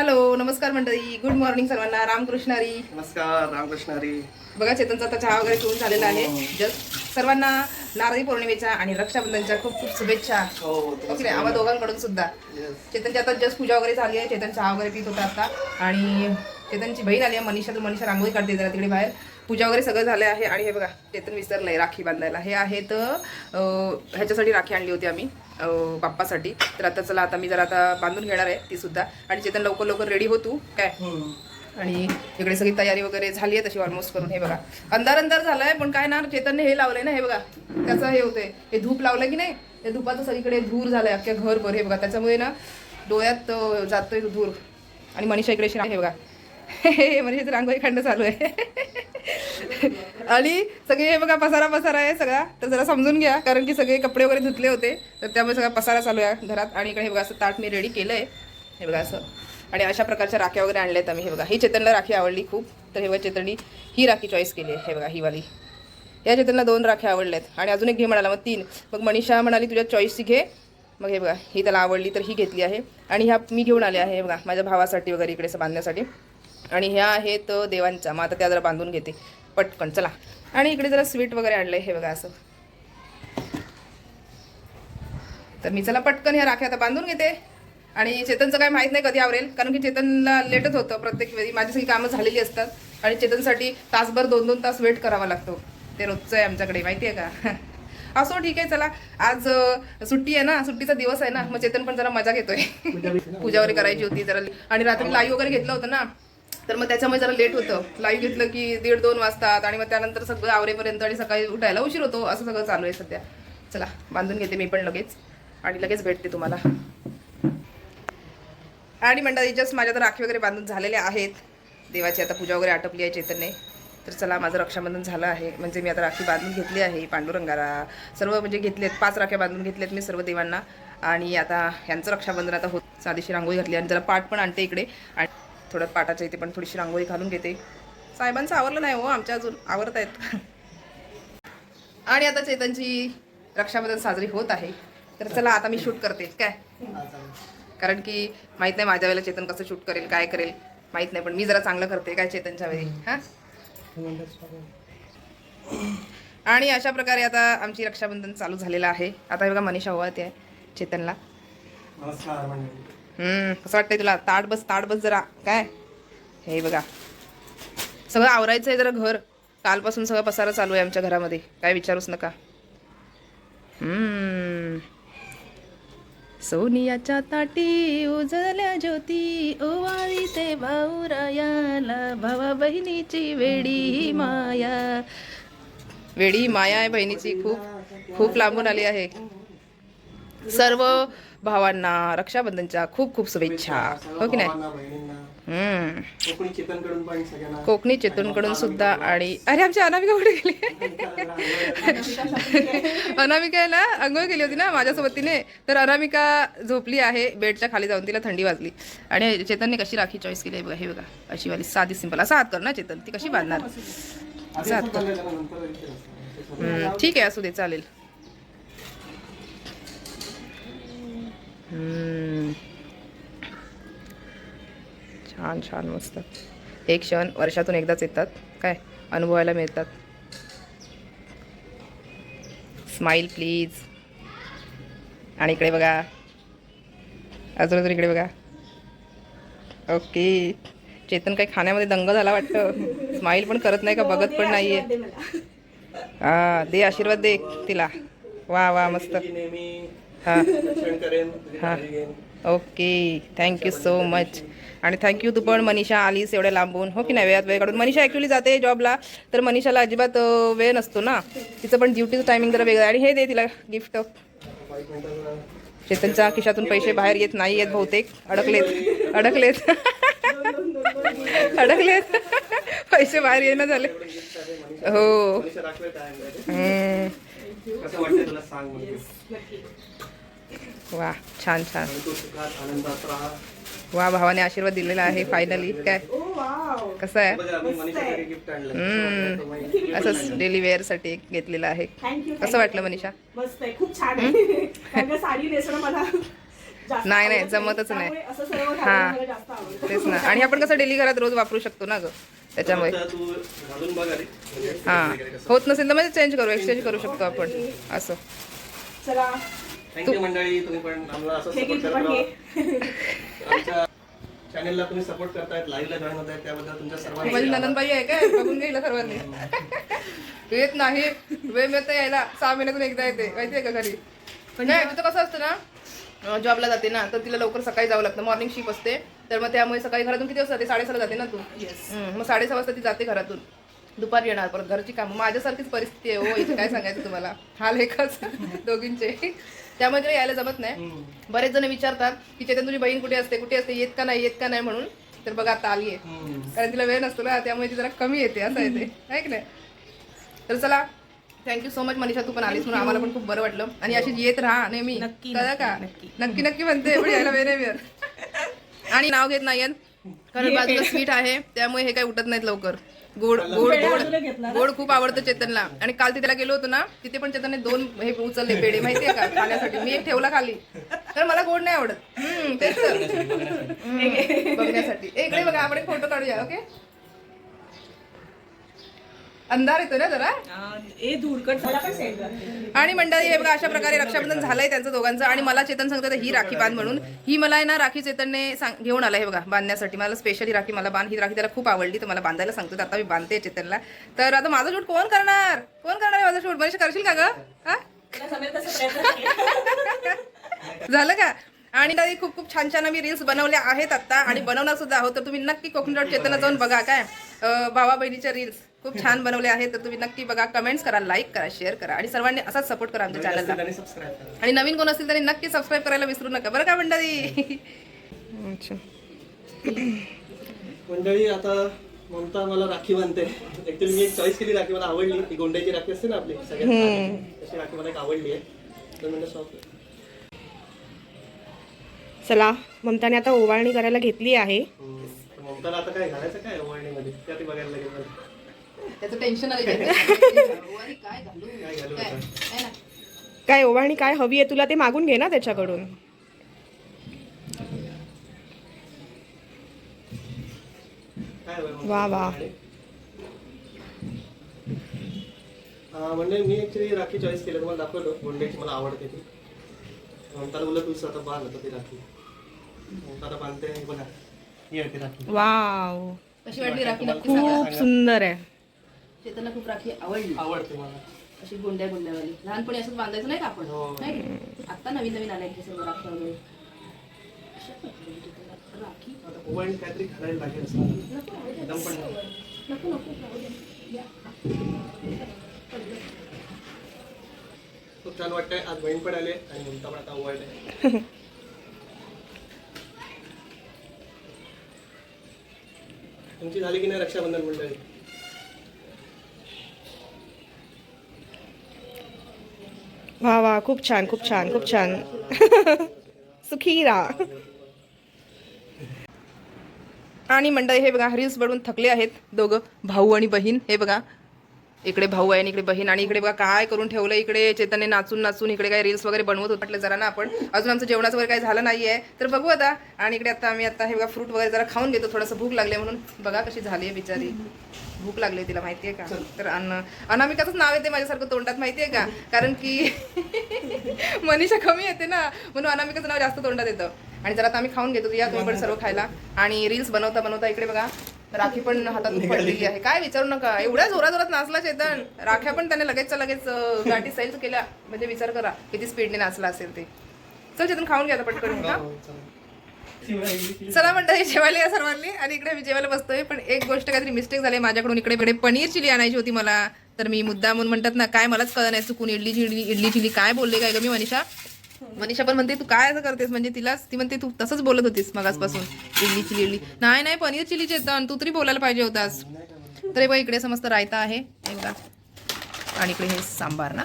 Hello नमस्कार मंडळी. Good morning सर्वांना. रामकृष्ण हरी नमस्कार रामकृष्ण हरी बघा चेतनचा आता चहा वगैरे पिऊन झालेला आहे. हो. जस्ट सर्वांना नारळी पौर्णिमेच्या आणि रक्षाबंधनच्या खूप खूप शुभेच्छा. हो हो हो आम्हा दोघांकडून सुद्धा. चेतनची आता जस्ट पूजा वगैरे झाली आहे. चेतन चहा वगैरे पित होता आता. आणि चेतनची बहीण आली आहे मनीषा. तर मनीषा रांगोळी काढते जरा तिकडे बाहेर. पूजा वगैरे सगळं झालं आहे आणि हे बघा चेतन विसरलंय राखी बांधायला. हे आहेत अं, ह्याच्यासाठी राखी आणली होती आम्ही बाप्पासाठी. तर आता चला आता मी जरा आता बांधून घेणार आहे ती सुद्धा. आणि चेतन लवकर लवकर रेडी होतो काय? हम्म. आणि इकडे सगळी तयारी वगैरे झाली आहे तशी ऑलमोस्ट करून हे बघा. अंधार अंधार झालाय पण काय ना चेतनने हे लावलंय ना हे बघा. त्याचं हे होतंय हे धूप लावलं की नाही ते धुपाचं सगळीकडे धूर झालाय अख्ख्या घरभर हे बघा. त्याच्यामुळे ना डोळ्यात जातोय धूर. आणि मनीषा इकडे हे बघा. म्हणजे मनीषाचं रांगोळी खंड चालू आहे. आणि सगळे हे बघा पसारा पसारा आहे सगळा. तर जरा समजून घ्या कारण की सगळे कपडे वगैरे धुतले होते. तर त्यामुळे सगळा पसारा चालू आहे घरात. आणि इकडे हे बघा असं ताट मी रेडी केलं आहे हे बघा असं. आणि अशा प्रकारच्या राख्या वगैरे आणल्या आहेत आम्ही. हे बघा ही चेतनला राखी आवडली खूप. तर हे बघा चेतननी ही राखी चॉईस केली आहे. हे बघा ही वाली. या चेतनला दोन राख्या आवडल्यात. आणि अजून एक घे म्हणाला मग तीन. मग मनीषा म्हणाली तुझ्या चॉईसची घे. मग हे बघा ही त्याला आवडली तर ही घेतली आहे. आणि ह्या मी घेऊन आले आहे हे बघा माझ्या भावासाठी वगैरे इकडे बांधण्यासाठी. आणि ह्या आहेत देवांच्या. मग आता त्या जरा बांधून घेते. पटकन चला. आणि इकडे जरा स्वीट वगैरे आणलं हे बघा असं. तर मी चला पटकन ह्या राख्या आता बांधून घेते. आणि चेतनचं काय माहीत नाही कधी आवरेल कारण की चेतनला लेटच होतं प्रत्येक वेळी. माझी सगळी कामं झालेली असतात. आणि चेतनसाठी तासभर दोन दोन तास वेट करावा लागतो. ते रोजचं आहे आमच्याकडे माहिती आहे का? असो ठीक आहे चला. आज सुट्टी आहे ना सुट्टीचा दिवस आहे ना मग चेतन पण जरा मजा घेतोय. पूजा वगैरे करायची होती जरा आणि रात्री लाईव्ह वगैरे घेतलं होतं ना. तर मग त्याच्यामुळे जरा लेट होतं. लाईव्ह घेतलं की दीड दोन वाजतात आणि मग त्यानंतर सगळं आवरेपर्यंत आणि सकाळी उठायला उशीर होतो. असं सगळं चालू आहे सध्या. चला बांधून घेते मी पण लगेच. आणि लगेच भेटते तुम्हाला. आणि मंडळी जस्ट माझ्या तर राखी वगैरे बांधून झालेल्या आहेत. देवाची आता पूजा वगैरे आटपली आहे चैतन्य. तर चला माझं रक्षाबंधन झालं आहे. म्हणजे मी आता राखी बांधून घेतली आहे पांडुरंगाला. सर्व म्हणजे घेतलेत पाच राख्या बांधून घेतल्यात मी सर्व देवांना. आणि आता ह्यांचं रक्षाबंधन आता होत साधीशी रांगोळी घातली आणि जरा पाठ पण आणते इकडे. आणि थोडं पाटाच्या इथे पण थोडीशी रांगोळी घालून घेते. साहेबांचं आवरलं नाही हो आमच्या अजून आवरत आहेत. आणि आता चेतनची रक्षाबंधन साजरी होत आहे. तर चला आता मी शूट करते काय? कारण की माहीत नाही माझ्या वेळेला चेतन कसं शूट करेल काय करेल माहीत नाही पण मी जरा चांगलं करते काय चेतनच्या वेळी? हा? आणि अशा प्रकारे आता आमची रक्षाबंधन चालू झालेलं आहे. आता हे बघा मनीषा ओवाळते आहे चेतनला. नमस्कार कसं वाटतंय तुला. ताट बस ताट बस जरा. काय? हे बघा. सगळं आवरायचं आहे जरा घर. कालपासून सगळं पसारा चालू आहे आमच्या घरामध्ये. काय विचारूच नका. सोनियाच्या ताटी उजळल्या ज्योती. ओवाळी ते भाऊरायाला भावा बहिणीची वेडी माया. वेडी माया आहे बहिणीची. खूप खूप लांबून आली आहे. सर्व भावांना रक्षाबंधनच्या खूप खूप शुभेच्छा. हो की नाही? कोकणी चेतनकडून सुद्धा आणि अरे आमची अनामिका कुठे गेली? अनामिकाला आंघोळ केली होती ना माझ्यासोबत तिने. तर अनामिका झोपली आहे बेडच्या खाली जाऊन तिला थंडी वाजली. आणि चेतनने कशी राखी चॉईस केली आहे बघा हे बघा. अशी वाली साधी सिंपल असा हात कर ना चेतन ती कशी बांधणार? असं. हम्म, ठीक आहे असू दे चालेल. छान छान मस्त. हे क्षण वर्षातून एकदाच येतात. काय? अनुभवायला मिळतात. स्माईल प्लीज आणि इकडे बघा. अजून अजून इकडे बघा. ओके चेतन काही खाण्यामध्ये दंग झाला वाटतं. स्माईल पण करत नाही का? बघत पण नाहीये. हा दे आशीर्वाद दे तिला. वा वा मस्त. हा. घेईन okay. Thank you so much आणि थँक्यू तू पण मनीषा आलीस एवढ्या लांबून. हो की नाही वेळात वेळ काढून. मनीषा ॲक्च्युली जाते जॉबला तर मनीषाला अजिबात वेळ नसतो ना. तिचं पण ड्युटीचं टायमिंग जरा वेगळं आहे. आणि हे दे तिला गिफ्ट चेतनच्या खिशातून पैसे बाहेर येत नाही येत बहुतेक. अडकलेत. अडकलेत. अडकलेत. पैसे बाहेर येणं झाले. हो. वा छान छान. आणि तू सुखात आनंदात राहा वा भावाने आशीर्वाद दिलेला आहे फायनली काय? कसं आहे? हम्म. असंच डेली वेअरसाठी घेतलेलं आहे. थँक्यू कसं वाटलं मनीषा? मस्त आहे खूप छान आहे. कारण का साडी नेसणं मला जास्त नाही, नाही, जमतच नाही. त्यामुळे असं सर्व हा. तेच ना. आणि आपण कसं डेली घरात रोज वापरू शकतो ना ग? त्याच्यामुळे. आता तू घालून बघ आधी. म्हणजे हा. होत नसेल तर म्हणजे चेंज करू एक्सचेंज करू शकतो आपण. असं. चला. थँक्यू मंडळी. तुम्ही पण आम्हाला असं सपोर्ट पण हे. करता आमच्या चॅनलला तुम्ही सपोर्ट करतायत लाईव्हला जॉईन होत आहेत त्याबद्दल तुमच्या माझी सर्वांची नंदनबाई आहे काय? बघून गेलं सर्वांनी. येत नाही. वेळ मिळतं यायला. सहा महिन्यातून एकदा येते. माहितीये का घरी? नाही तिथं कसं असतं ना जॉबला जाते ना तर तिला लवकर सकाळी जावं लागतं. मॉर्निंग शिफ्ट असते. तर मग त्यामुळे सकाळी घरातून किती वाजता जाते? साडेसहाला जाते ना तू? मग साडेसहा वाजता ती जाते घरातून. दुपारी येणार परत. घरची कामं. माझ्यासारखीच परिस्थिती आहे हो इथे काय सांगायचं तुम्हाला? हाल एकच. दोघींचे. त्यामुळे तिला यायला जमत नाही. बरेच जण विचारतात की चेतन तुझी बहीण कुठे असते? कुठे असते? येत का नाही? येत का नाही? म्हणून. तर बघा आता आली आहे. कारण तिला वेळ नसतो ना त्यामुळे ती जरा कमी येते असं येते आहे की नाही? तर चला thank you so much Manisha तू पण आलीस म्हणून आम्हाला पण खूप बरं वाटलं. आणि अशी येत राहा नेहमी. नक्की, कळलं का? नक्की. नक्की म्हणते यायला वेळ नाही आणि नाव घेत नाहीयेत. कारण बाजूला स्वीट आहे त्यामुळे हे काही उठत नाहीत लवकर. गोड गोड गोड. गोड खूप आवडतं चेतनला. आणि काल तिथे गेलो होतो ना तिथे पण चेतनने दोन हे उचलले पेढे माहितीये का? खाण्यासाठी. मी एक ठेवला खाली. तर मला गोड नाही आवडत. तेच बघण्यासाठी इकडे बघा आपण फोटो काढूया ओके अंधार येतो ना जरा? ए आणि मंडळी हे बघा अशा प्रकारे रक्षाबंधन झालंय त्यांचं दोघांचं आणि मला चेतन सांगतात ही राखी बांध म्हणून. ही मला आहे ना राखी चेतनने सांग घेऊन आला हे बघा बांधण्यासाठी. मला स्पेशली राखी मला बांध ही राखी त्याला खूप आवडली तर मला बांधायला सांगतो आता मी बांधते चेतनला. तर आता माझं शूट कोण करणार? कोण करणार आहे माझं शूट? मनीषा करशील का ग? हा. झालं का? आणि ताई खूप खूप छान छान आम्ही रील्स बनवल्या आहेत आता. आणि बनवणार सुद्धा आहोत तर तुम्ही नक्की कोकण डॉट चेतना जाऊन बघा काय. भावा बहिणीच्या रील्स खूप छान बनवले आहेत. तर तुम्ही नक्की बघा कमेंट्स करा लाईक करा शेअर करा आणि सर्वांनी असाच सपोर्ट करा आमच्या चॅनलला आणि सबस्क्राईब करा. आणि नवीन कोण असतील त्यांनी नक्की सबस्क्राईब करायला विसरू नका. बरं का मंडळी? अच्छा. मंडळी आता ममता मला राखी बांधते. ऍक्च्युली मी एक चॉईस केली राखी मला आवडली. ती गोंड्याची राखी असते ना आपली सगळ्यात तशी राखी मला एक आवडली आहे. तर म्हणजे शॉप चला ममताने आता ओवाळणी करायला घेतली आहे. ममताला आता काय घालायचं काय वळणीमध्ये त्या ती बघायला लागेल मला. त्याचं टेन्शन आलं काय? घालू काय काय? आता? आहे ना? काय ओवाळणी काय हवी आहे तुला ते मागून घे ना त्याच्याकडून. वा, वा. म्हणजे मी ऍक्च्युली राखी चॉईस केली. तुम्हाला दाखवतो. गोंड्याची मला आवडते ती. ममताला बोललं तूच आता बांध आता ती राखी. आता बांधते बघा ही आहे ती राखी. वाव. कशी वाटली राखी? खूप सुंदर आहे. चेतनला खूप राखी आवडली. आवडते मला. अशी गोंड्या गोंड्यावाली. लहानपणी असंच बांधायचं नाही का आपण? हो. नाही? आता नवीन नवीन आल्या की सर्व राखी वगैरे. चेतनला राखी. आता ओवाळणी काहीतरी घालायला लागेल असं एकदम पण. नको. खूप छान वाटतंय. आज बहीण पण आले आणि ममता पण आता ओवाळले तुमची झाली की नाही रक्षाबंधन मंडळी? वा वा खूप छान खूप छान खूप छान. सुखी राहा आणि मंडळी हे बघा रील्स बनवून थकले आहेत दोघं भाऊ आणि बहीण. हे बघा इकडे भाऊ आहे आणि इकडे बहीण आणि इकडे बघा काय करून ठेवलं इकडे. चेतनने नाचून नाचून इकडे काय रील्स वगैरे बनवत होत. म्हटलं जरा ना आपण अजून आमचं जेवणाचं वगैरे काही झालं नाही आहे तर बघू आता. आणि इकडे आता आम्ही आता हे बघा फ्रूट वगैरे जरा खाऊन घेतो. थोडंसं भूक लागली म्हणून. बघा कशी झाली आहे बिचारी. भूक लागली तिला माहिती आहे का? तर अन्न अनामिकाचंच नाव येते माझ्यासारखं तोंडात माहिती आहे का? कारण की मनीषा कमी येते ना. म्हणून अनामिकाचं नाव जास्त तोंडात येतं. आणि जरा आता आम्ही खाऊन घेतो. या तुम्ही पण सर्व खायला. आणि रील्स बनवता बनवता इकडे बघा. राखी पण हातातून पडलेली आहे. काय विचारू नका. एवढ्या जोरा जोरात नाचला चेतन. राख्या पण त्याने लगेचच्या लगेच गाठी सैल केल्या. म्हणजे विचार करा किती स्पीडने नाचला असेल ते. चल चेतन खाऊन घ्या पटकन हा? हो, चला. चला म्हणता जेवायला या सर्वांनी. आणि इकडे मी जेवायला बसतोय पण एक गोष्ट काहीतरी मिस्टेक झाली माझ्याकडून. इकडे इकडे पनीर चिली आणायची होती मला. तर मी मुद्दा म्हणून म्हणतात ना काय मलाच कळलं नाही. चुकून इडली चिली इडली चिली काय बोलले काय ग मी मनीषा? मनीषा पण म्हणते तू काय असं करतेस? म्हणजे तिलाच ती म्हणते तू तसंच बोलत होतीस मगासपासून. इडली चिली इडली. नाही नाही पनीर चिली चेतन तू तरी बोलायला पाहिजे होतास. तर बघ इकडे समस्त रायता आहे. हे बघा. आणि इकडे हे सांबार ना.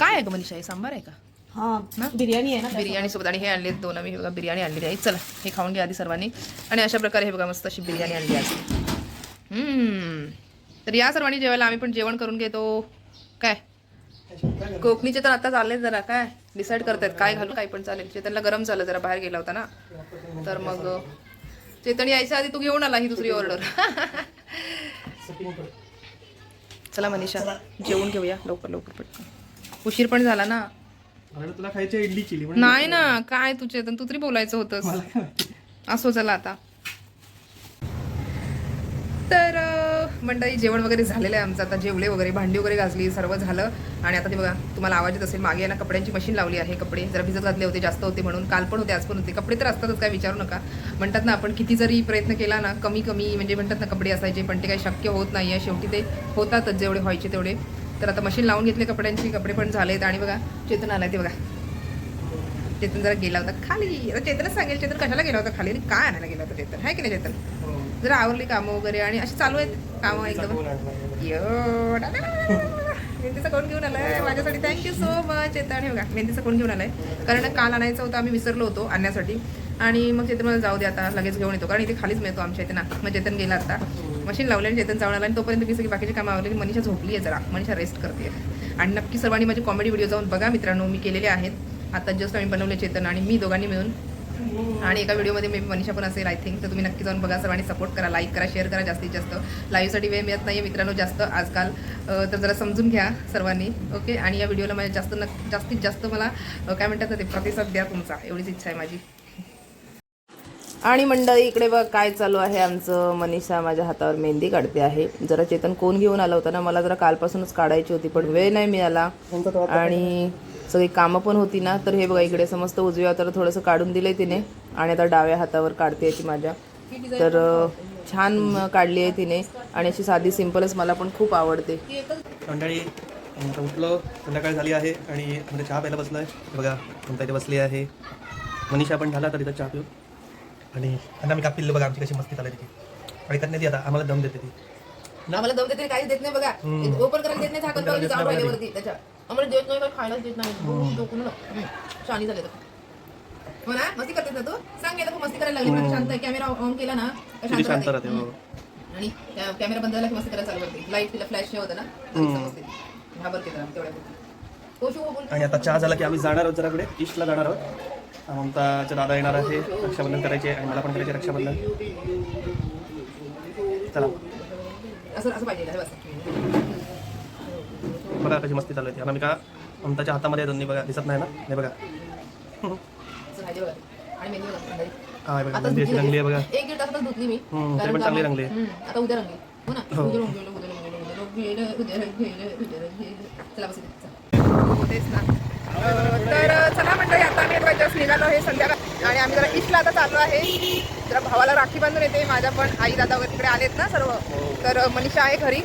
काय आहे ग मनीषा हे सांबार आहे का? हा बिर्याणी आहे ना बिर्याणी सोबत. आणि हे आणले दोन आम्ही. हे बघा बिर्याणी आणलेली आहे. चला हे खाऊन घ्या आधी सर्वांनी. आणि अशा प्रकारे हे बघा मस्त अशी बिर्याणी आणली आहे. हम्म. तर या सर्वांनी जेवायला आम्ही पण जेवण करून घेतो. काय? कोकणीचे तर आता चालले जरा. काय? डिसाईड करतायत काय घालू काय पण चालेल. चेतनला गरम झालं जरा बाहेर गेला होता ना. तर मग चेतन यायच्या आधी तू घेऊन आला ही दुसरी ऑर्डर चला मनीषा जेवून घेऊया लवकर लवकर पटकन. उशीर पण झाला ना. तुला खायची इडली चिली नाही ना काय तू चेतन तू तरी बोलायचं होतंस. असो चला आता. तर मंडळी जेवण वगैरे झालेलं आहे आमचं. आता जेवले वगैरे भांडी वगैरे गाजली सर्व झालं. आणि आता ते बघा तुम्हाला आवाज येत असेल मागे यांना कपड्यांची मशीन लावली आहे कपडे. जरा भिजत घातले होते जास्त होते म्हणून. काल पण होते आज पण होते. कपडे तर असतातच काय विचारू नका. म्हणतात ना आपण किती जरी प्रयत्न केला ना कमी कमी म्हणजे म्हणतात ना कपडे असायचे पण ते काही शक्य होत नाही आहे शेवटी ते होतातच जेवढे व्हायचे तेवढे. तर आता मशीन लावून घेतले कपड्यांची कपडे पण झालेत. आणि बघा चेतन आला ते बघा. चेतन जरा गेला होता खाली. आता चेतनच सांगेल चेतन कशाला गेला होता खाली? आणि काय आणायला गेला होता चेतन? आहे की नाही चेतन? हो. जरा आवरली कामं वगैरे आणि अशी चालू आहेत कामं एकदम? यो, डाडा. मेहंदीचा कोण घेऊन आलाय? माझ्यासाठी थँक्यू सो मच चेतन. हे बघा मेहंदीचा कोण घेऊन आलाय? कारण काल आणायचं होतं आम्ही विसरलो होतो आणण्यासाठी. आणि मग चेतन मला जाऊ दे आता लगेच घेऊन येतो. कारण इथे खालीच मिळतो आमच्या इथे ना. मग चेतन गेला आता. मशीन लावले आणि चेतन जाऊन आला. आणि तोपर्यंत मी सगळी बाकीची कामं आवरली. मनीषा झोपली आहे जरा. मनीषा रेस्ट करते आणि नक्की सर्वांनी माझे कॉमेडी व्हिडिओ जाऊन बघा मित्रांनो. मी केलेले आहेत. आता जस्ट आम्ही बनवले चेतन आणि मी दोघांनी मिळून आणि एका व्हिडिओमध्ये मी मनीषा पण असेल आय थिंक तर तुम्ही नक्की जाऊन बघा सर्वांनी सपोर्ट करा लाईक करा शेअर करा जास्तीत जास्त. लाईव्हसाठी वेळ मिळत नाही मित्रांनो जास्त आजकाल. तर जरा समजून घ्या सर्वांनी. ओके आणि या व्हिडिओला माझ्या जास्त नक जास्तीत जास्त मला काय म्हणतात ते प्रतिसाद द्या तुमचा. एवढीच इच्छा आहे माझी. आणि मंडळी इकडे बघ काय चालू आहे आमचं. मनीषा माझ्या हातावर मेहंदी काढते आहे. जरा चेतन कोण घेऊन आला होता ना मला जरा कालपासूनच काढायची होती पण वेळ नाही मिळाला. आणि सगळी कामं पण होती ना तर हे बघा इकडे समस्त उजव्या तर थोडंसं काढून दिलंय तिने. आणि आता डाव्या हातावर काढते ती माझ्या. तर छान काढली आहे तिने. आणि अशी साधी सिंपलच मला पण खूप आवडते. मंडळी आता उठलो संध्याकाळ झाली आहे आणि म्हणजे चहा प्यायला बसलो आहे बघा म्हणता इथे बसली आहे. मनीषा पण झाला तर इथं चहा पिऊ. आणि त्यांना मी का पिल्लं बघा आमची कशी मस्ती चालली तिची. आणि करण्यात ती आता आम्हाला दम देते ती. आम्हाला दम देते काहीच देत नाही बघा. हम्म. ओपन करायला देत नाही झाकण Open करायला बघा, देत जाऊन नाही राहिले बघा. वरती त्याच्या. आम्हाला देत नाही काही खायलाच देत नाही. हम्म. झाले तर. हो ना? मस्ती करतेस ना तू? सांग खूप मस्ती करायला लागली. पण शांत कॅमेरा ऑन केला ना का किती शांत राहते. हो. आणि कॅमेरा बंद झाला की मस्ती करायला चालू करते. लाइट तिला फ्लॅश होतं ना समजते ती. घाबरते जरा तेवढ्या. हो आणि आता चहा झाला की आम्ही जाणार आहोत जराकडे ईस्टला जाणार आहोत. ममताचा दादा येणार आहे. रक्षाबंधन करायचे आणि मला पण करायचे रक्षाबंधन. चला. असं असं पाहिजे बस बघा कशी मस्ती चालू आहे अनामिका ममताच्या हातामध्ये दोन्ही बघा. दिसत नाही ना? हे बघा. असं पाहिजे बघा. आणि मेहंदी बघा मंडळी. हा बघा मेहंदी अशी रंगली आहे बघा. मी. तरी पण का चांगली रंगली आहे. आता उद्या रंगली हो ना. उद्या उद्या उद्या. चला बस तेच ना. तर चला मंडळी आता आम्ही आता जस्ट निघालो आहे संध्याकाळ. आणि आम्ही जरा ईस्टला आता चाललो आहे. जरा भावाला राखी बांधून येते. माझ्या पण आई दादा वगैरे तिकडे आलेत ना सर्व. तर मनीषा आहे घरी.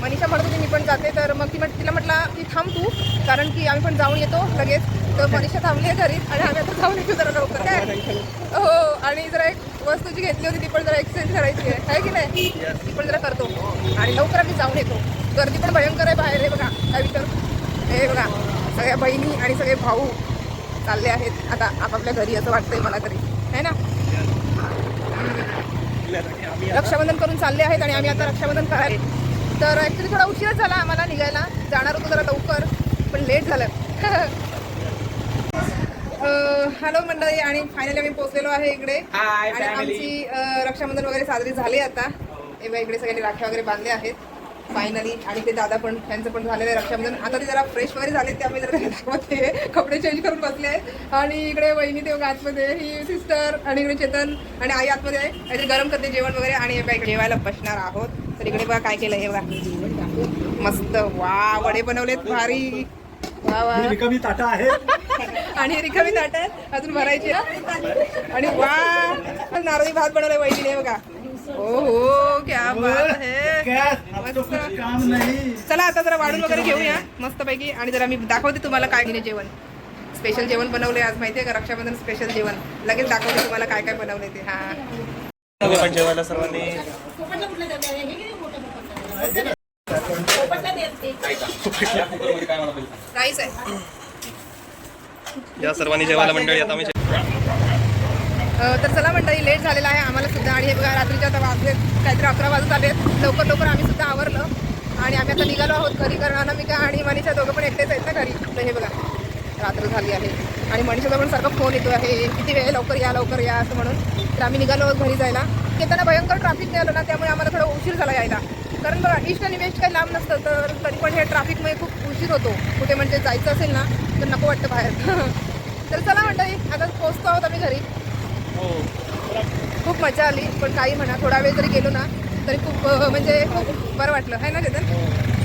मनीषा म्हणत होती मी पण जाते. तर मग ती म्हट तिला म्हटलं की थांब तू कारण की आम्ही पण जाऊन येतो लगेच. तर मनीषा थांबली आहे घरी आणि आम्ही आता जाऊन येतो जरा लवकर. काय? हो आणि जरा एक वस्तू जी घेतली होती ती पण जरा एक्सचेंज करायची आहे. आहे की नाही? ती पण जरा करतो. आणि लवकर आम्ही जाऊन येतो. गर्दी पण भयंकर आहे बाहेर हे बघा. काय विचार? हे बघा. सगळ्या बहिणी आणि सगळे भाऊ चालले आहेत. आता आपापल्या घरी असं वाटतंय मला तरी. है ना? रक्षाबंधन करून चालले आहेत आणि आम्ही आता रक्षाबंधन करायला तर ॲक्च्युली थोडा उशीर झाला आम्हाला निघायला. जाणार होतो जरा लवकर पण लेट झालं. हॅलो मंडळी आणि फायनली आम्ही पोहोचलेलो आहे इकडे. आणि आमची रक्षाबंधन वगैरे साजरी झाली आता. इकडे सगळ्यांनी राख्या वगैरे बांधल्या आहेत. फायनली आणि ते दादा पण त्यांचं पण झालेलं आहे रक्षाबंधन. आता ते जरा फ्रेश वगैरे झाले ते आम्ही जरा दाखवते कपडे चेंज करून बसले आणि इकडे वहिनी ते बघा आतमध्ये ही सिस्टर आणि इकडे चेतन आणि आई आतमध्ये आहे. गरम करते जेवण वगैरे आणि जेवायला बसणार आहोत. तर इकडे बघा काय केलं हे बघा. मस्त वा वडे बनवलेत भारी. वा वा रिकामी ताटा आहे. आणि रिकामी ताट अजून भरायची. आणि वा नारळी भात बनवलाय वहिनीने बघा. हो हो क्या बात है. चला आता जरा वाढून वगैरे घेऊया मस्त पैकी आणि जरा मी दाखवते तुम्हाला काय घेणे जेवण. स्पेशल जेवण बनवले आज माहितीये का? रक्षाबंधन स्पेशल जेवण. लगेच दाखवते तुम्हाला काय काय बनवले ते. हा. जेवायला सर्वांनी? हे. राईस आहे. या सर्वांनी जेवायला मंडळी आता आम्ही अ, तर चला मंडळी लेट झालेला आहे आम्हाला सुद्धा. आणि हे बघा रात्रीच्या आता वाजले काहीतरी अकरा वाजत आले लवकर लवकर आम्ही सुद्धा आवरलं. आणि आम्ही आता निघालो आहोत घरी कारण अनामिका आणि मनीषा दोघं पण एकटेच आहेत ना घरी. तर हे बघा रात्र झाली आहे. आणि मनीषाचा पण सारखा फोन येतो आहे. किती वेळ लवकर या लवकर या असं म्हणून. तर आम्ही निघालो आहोत घरी जायला. येताना भयंकर ट्रॅफिक नाही आलं ना त्यामुळे आम्हाला थोडा उशीर झाला यायला. कारण बघा ईस्ट आणि वेस्ट काही लांब नसतं तर तरी पण हे ट्रॅफिकमुळे खूप उशीर होतो. कुठे म्हणजे जायचं असेल ना तर नको वाटतं बाहेर. तर चला म्हणतं आता पोहोचतो आहोत आम्ही घरी. खूप मजा आली पण काही म्हणा थोडा वेळ जरी गेलो ना तरी खूप म्हणजे खूप बरं वाटलं. आहे ना चेतन